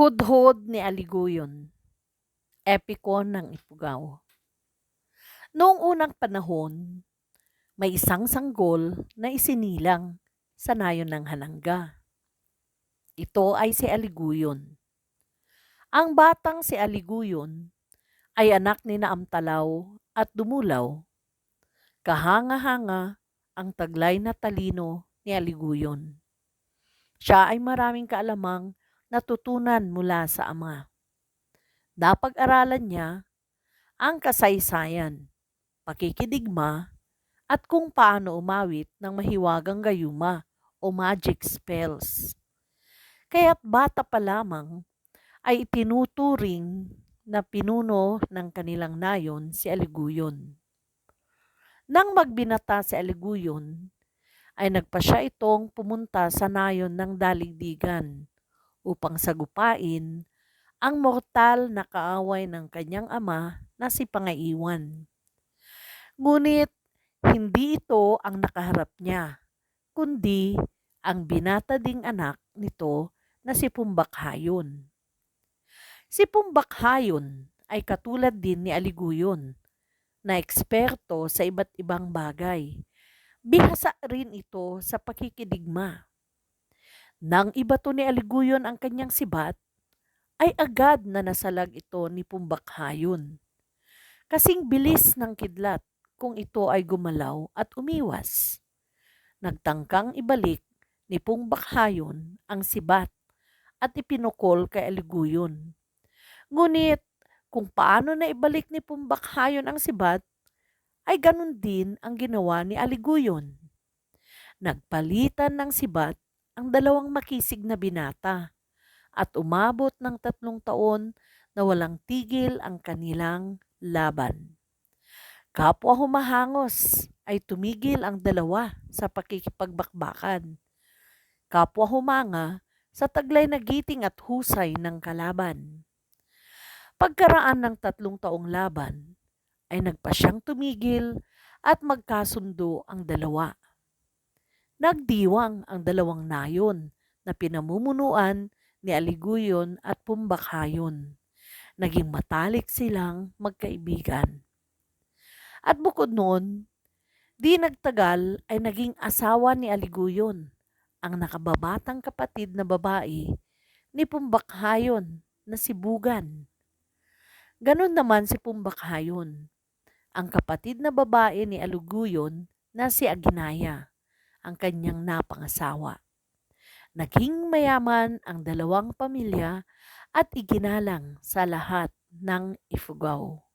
Hudhod ni Aliguyon, epiko ng Ifugao. Noong unang panahon, may isang sanggol na isinilang sa nayon ng Halanga. Ito ay si Aliguyon. Ang batang si Aliguyon ay anak ni Naamtalaw at Dumulaw. Kahanga-hanga ang taglay na talino ni Aliguyon. Siya ay maraming kaalamang natutunan mula sa ama. Napag-aralan niya ang kasaysayan, pakikidigma, at kung paano umawit ng mahiwagang gayuma o magic spells. Kaya't bata pa lamang ay itinuturing na pinuno ng kanilang nayon si Aliguyon. Nang magbinata si Aliguyon, ay nagpa siya itong pumunta sa nayon ng daligdigan upang sagupain ang mortal na kaaway ng kanyang ama na si Pangaiwan. Ngunit hindi ito ang nakaharap niya, kundi ang binata ding anak nito na si Pumbakhayon. Si Pumbakhayon ay katulad din ni Aliguyon na eksperto sa iba't ibang bagay. Bihasa rin ito sa pakikidigma. Nang ibato ni Aliguyon ang kanyang sibat, ay agad na nasalag ito ni Pumbakhayon. Kasing bilis ng kidlat kung ito ay gumalaw at umiwas. Nagtangkang ibalik ni Pumbakhayon ang sibat at ipinukol kay Aliguyon. Ngunit kung paano na ibalik ni Pumbakhayon ang sibat, ay ganun din ang ginawa ni Aliguyon. Nagpalitan ng sibat ang dalawang makisig na binata at umabot ng tatlong taon na walang tigil ang kanilang laban. Kapwa humahangos ay tumigil ang dalawa sa pakikipagbakbakan. Kapwa humanga sa taglay na giting at husay ng kalaban. Pagkaraan ng tatlong taong laban, ay nagpa siyang tumigil at magkasundo ang dalawa. Nagdiwang ang dalawang nayon na pinamumunuan ni Aliguyon at Pumbakhayon. Naging matalik silang magkaibigan. At bukod noon, di nagtagal ay naging asawa ni Aliguyon ang nakababatang kapatid na babae ni Pumbakhayon na si Bugan. Ganon naman si Pumbakhayon, ang kapatid na babae ni Aluguyon na si Aginaya, ang kanyang napangasawa. Naging mayaman ang dalawang pamilya at iginalang sa lahat ng Ifugao.